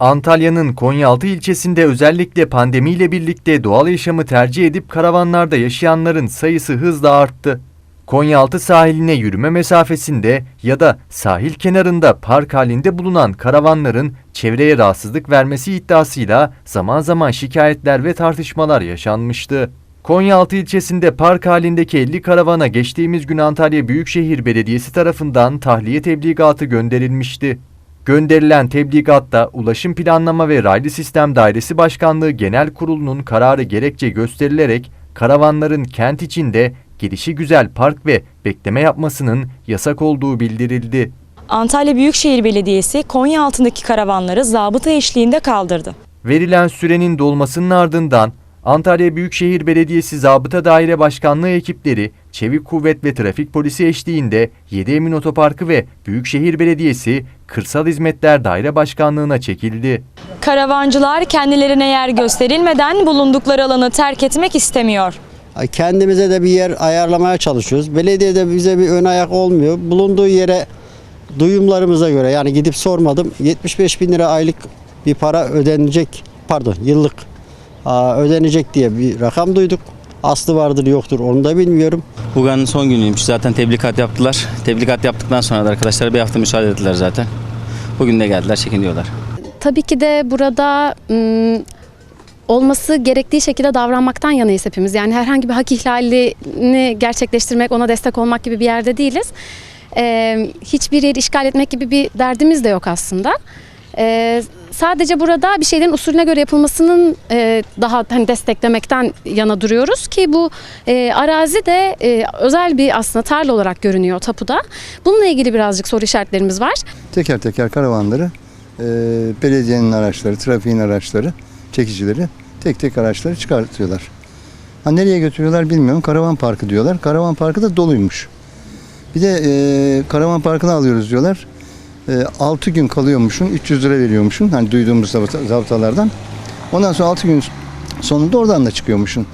Antalya'nın Konyaaltı ilçesinde özellikle pandemiyle birlikte doğal yaşamı tercih edip karavanlarda yaşayanların sayısı hızla arttı. Konyaaltı sahiline yürüme mesafesinde ya da sahil kenarında park halinde bulunan karavanların çevreye rahatsızlık vermesi iddiasıyla zaman zaman şikayetler ve tartışmalar yaşanmıştı. Konyaaltı ilçesinde park halindeki 50 karavana geçtiğimiz gün Antalya Büyükşehir Belediyesi tarafından tahliye tebligatı gönderilmişti. Gönderilen tebligatta Ulaşım Planlama ve Raylı Sistem Dairesi Başkanlığı Genel Kurulu'nun kararı gerekçe gösterilerek karavanların kent içinde gelişi güzel park ve bekleme yapmasının yasak olduğu bildirildi. Antalya Büyükşehir Belediyesi Konya altındaki karavanları zabıta eşliğinde kaldırdı. Verilen sürenin dolmasının ardından Antalya Büyükşehir Belediyesi Zabıta Daire Başkanlığı ekipleri Çevik Kuvvet ve Trafik Polisi eşliğinde 7 Emin Otoparkı ve Büyükşehir Belediyesi Kırsal Hizmetler Daire Başkanlığı'na çekildi. Karavancılar kendilerine yer gösterilmeden bulundukları alanı terk etmek istemiyor. Kendimize de bir yer ayarlamaya çalışıyoruz. Belediye de bize bir ön ayak olmuyor. Bulunduğu yere duyumlarımıza göre yani gidip sormadım 75 bin lira aylık bir para ödenecek pardon yıllık ödenecek diye bir rakam duyduk. Aslı vardır yoktur onu da bilmiyorum. Bugün son günüymüş. Zaten tebligat yaptılar. Tebligat yaptıktan sonra da arkadaşlar bir hafta müsaade ettiler zaten. Bugün de geldiler, çekiniyorlar. Tabii ki de burada ım, olması gerektiği şekilde davranmaktan yanayız hepimiz. Yani herhangi bir hak ihlalini gerçekleştirmek, ona destek olmak gibi bir yerde değiliz. Ee, hiçbir yeri işgal etmek gibi bir derdimiz de yok aslında. Ee, sadece burada bir şeylerin usulüne göre yapılmasının e, daha hani desteklemekten yana duruyoruz ki bu e, arazi de e, özel bir aslında tarla olarak görünüyor tapuda. Bununla ilgili birazcık soru işaretlerimiz var. teker teker karavanları, e, belediyenin araçları, trafiğin araçları, çekicileri tek tek araçları çıkartıyorlar. Ha nereye götürüyorlar bilmiyorum. Karavan parkı diyorlar. Karavan parkı da doluymuş. Bir de e, karavan parkını alıyoruz diyorlar. E, 6 gün kalıyormuşsun, 300 lira veriyormuşsun. Hani duyduğumuz zabıtalardan. Ondan sonra 6 gün sonunda oradan da çıkıyormuşsun.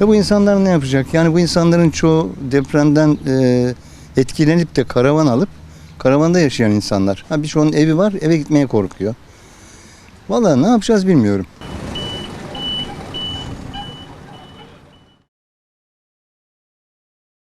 Ve bu insanlar ne yapacak? Yani bu insanların çoğu depremden e, etkilenip de karavan alıp karavanda yaşayan insanlar. Ha birçoğunun evi var, eve gitmeye korkuyor. Vallahi ne yapacağız bilmiyorum.